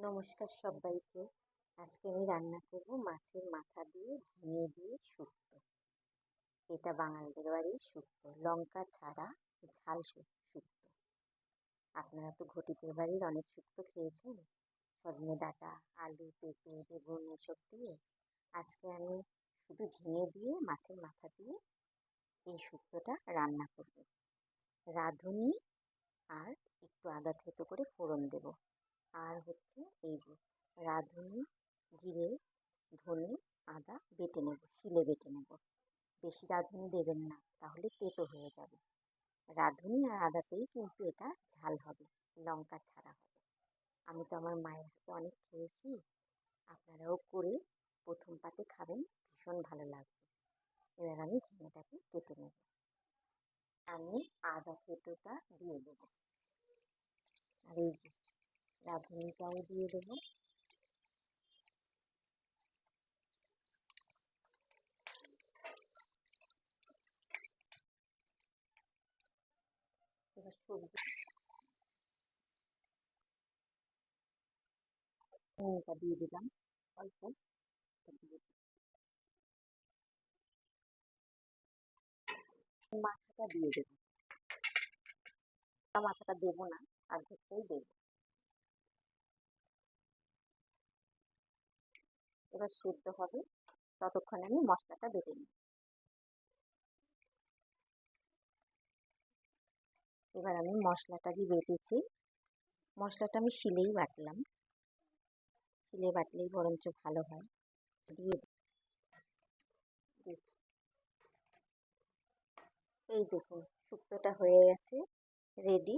নমস্কার সবাইকে। আজকে আমি রান্না করব মাছের মাথা দিয়ে ঝিঙে দিয়ে শুক্তো। এটা বাঙালিদের বাড়ির শুক্তো, লঙ্কা ছাড়া ঝাল শুক্তো। আপনারা তো ঘটিদের বাড়ির অনেক শুক্তো খেয়েছেন। সজনে ডাঁটা, আলু, পেঁপে, বেগুন এসব দিয়ে আজকে আমি শুধু ঝিঙে দিয়ে মাছের মাথা দিয়ে এই শুক্তোটা রান্না করব। রাঁধুনি আর একটু আদা থেতো করে ফোড়ন দেবো। আর হচ্ছে এই যে রাঁধুনি, জিরে, ধনে, আদা বেটে নেব, শিলে বেটে নেব। বেশি রাঁধুনি দেবেন না, তাহলে তেতো হয়ে যাবে। রাঁধুনি আর আদাতেই কিন্তু এটা ঝাল হবে, লঙ্কা ছাড়া হবে। আমি তো আমার মায়ের হাতে অনেক খেয়েছি, আপনারাও করে প্রথম পাতে খাবেন, ভীষণ ভালো লাগবে। এবার আমি ঝিঙেটাকে কেটে নেব। আমি আদা থেঁতোটা দিয়ে দেবো আর এই যে রাঁধুনিটাও দিয়ে দেবো। এবার সবজি নুনটা দিয়ে দিলাম অল্প মাথাটা দিয়ে দেবো মাথাটা দেবো না অর্ধেকটাই দেবো। এবার সেদ্ধ হবে। ততক্ষণে আমি মশলাটা বেটে নিই এবার আমি মশলাটা যে বেটেছি, মশলাটা আমি শিলেই বাটলাম। শিলে বাটলেই বরঞ্চ ভালো হয়। দিয়ে এই দেখুন, শুক্তোটা হয়ে গেছে রেডি